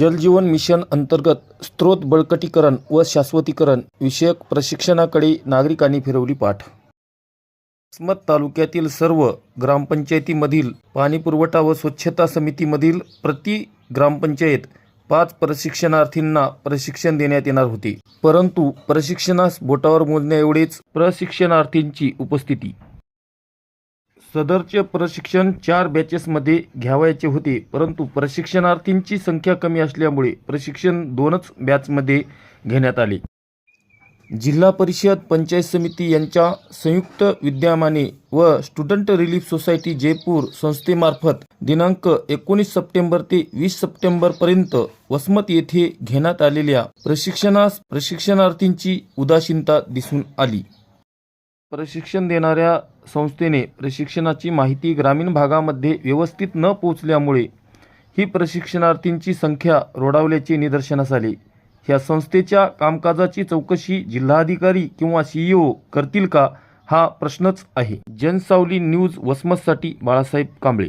जलजीवन mission अंतर्गत स्त्रोत बळकटीकरण व शाश्वतीकरण विषयक प्रशिक्षणाकडे नागरिकांनी फिरवली पाठ. वसमत तालुक्यातील सर्व ग्रामपंचायतीमधील पाणीपुरवठा व स्वच्छता समितीमधील प्रति ग्रामपंचायत पाच प्रशिक्षणार्थींना प्रशिक्षण देण्यात येणार होते. परंतु प्रशिक्षणास बोटावर मोजण्याएवढेच प्रशिक्षणार्थींची उपस्थिती सदरचे प्रशिक्षण चार बॅचेसमध्ये घ्यावयाचे होते. परंतु प्रशिक्षणार्थींची संख्या कमी असल्यामुळे प्रशिक्षण दोनच बॅचमध्ये घेण्यात आले. जिल्हा परिषद पंचायत समिती यांच्या संयुक्त विद्यमाने व स्टुडंट रिलीफ सोसायटी जयपूर संस्थेमार्फत दिनांक एकोणीस सप्टेंबर ते वीस सप्टेंबरपर्यंत वसमत येथे घेण्यात आलेल्या प्रशिक्षणास प्रशिक्षणार्थींची उदासीनता दिसून आली. प्रशिक्षण देणाऱ्या संस्थेने प्रशिक्षणाची माहिती ग्रामीण भागामध्ये व्यवस्थित न पोचल्यामुळे ही प्रशिक्षणार्थींची संख्या रोडावल्याचे निदर्शनास आले. ह्या संस्थेच्या कामकाजाची चौकशी जिल्हाधिकारी किंवा सीईओ करतील का हा प्रश्नच आहे. जनसावली न्यूज वसमतसाठी बाळासाहेब कांबळे.